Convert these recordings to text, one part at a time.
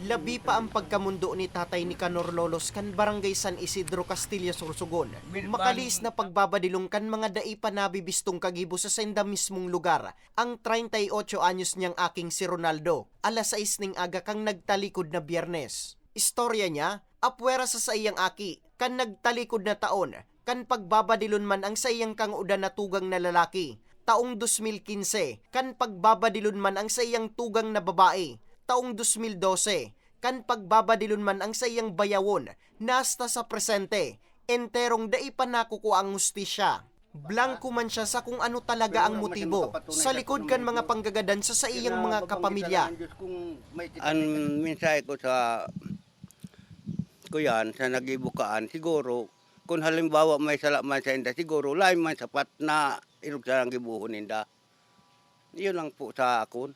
Labi pa ang pagkamundo ni tatay ni Kanor Lolos kan Barangay San Isidro Castilla Sorsogon. Makalis na pagbabadilong kan mga daipa nabibistong kagibo sa senda mismong lugar. Ang 38 anyos niyang aking si Ronaldo. Alas 6 ning aga kang nagtalikod na biyernes. Istorya niya, apwera sa saiyang aki, kan nagtalikod na taon, kan pagbabadilon man ang saiyang kang udan na tugang na lalaki. Taong 2015, kan pagbabadilon man ang saiyang tugang na babae. Taong 2012, kan pagbabadilon man ang saiyang bayawon, nasta sa presente, enterong daipa nakukuha ang hustisya. Blanco man siya sa kung ano talaga ang motibo. Sa likod kan mga panggagadan sa sa iyang mga kapamilya. Ang mensahe ko sa kuyan sa nagibukaan siguro kung halimbawa may sala man sa inda siguro lain man sapat na irog sa gibuhon inda. Yun lang po sa akon.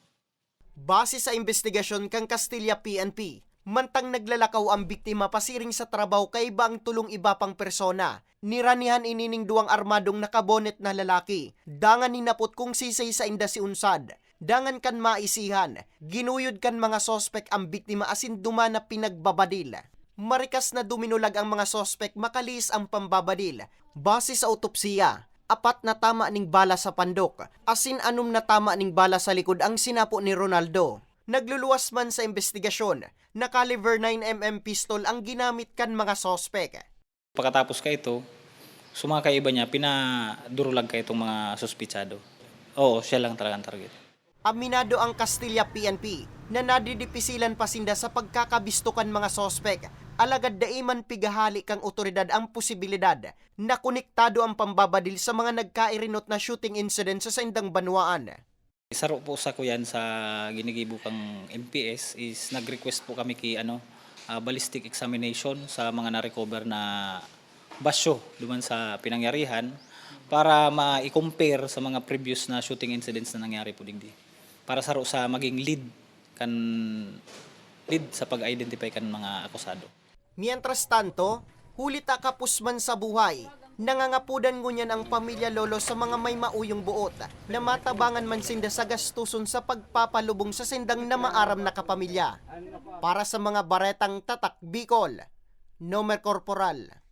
Base sa investigasyon kang Castilla PNP, mantang naglalakaw ang biktima pasiring sa trabaho kay iba ang tulong iba pang persona. Niranihan inining duwang armadong nakabonet na lalaki. Dangan ninapot kung sisay sa inda si Unsad. Dangan kan maisihan. Ginuyod kan mga sospek ang biktima asin duma na pinagbabadil. Marikas na duminulag ang mga sospek makalis ang pambabadil. Base sa autopsiya, apat na tama ning bala sa pandok, asin anum na tama ning bala sa likod ang sinapo ni Ronaldo. Nagluluwas man sa investigasyon, na caliber 9mm pistol ang ginamit kan mga sospek. Pagkatapos ka ito, sumakay iba niya, pinadurulag ka itong mga suspitsado. Oo, siya lang talaga target. Aminado ang Castilla PNP na nadidipisilan pasinda sa pagkakabistukan mga sospek. Alagad daiman pigahali kang otoridad ang posibilidad na konektado ang pambabadil sa mga nagkairinot na shooting incident sa Sendang Banwaan. Isa ro po sa kuyan sa ginigibo kang MPS is nag-request po kami kay ano, ah, ballistic examination sa mga na-recover na basyo duman sa pinangyarihan para ma-compare sa mga previous na shooting incidents na nangyari po digdi. Para sa sa maging lead kan lead sa pag-identify kan mga akusado. Mientras tanto, hulita kapus man sa buhay, nangangapudan ngunyan ang pamilya Lolo sa mga may mauyong buot na matabangan man sinda sa gastuson sa pagpapalubong sa sindang na maaram na kapamilya. Para sa mga baretang tatak Bicol, Nomer Corporal.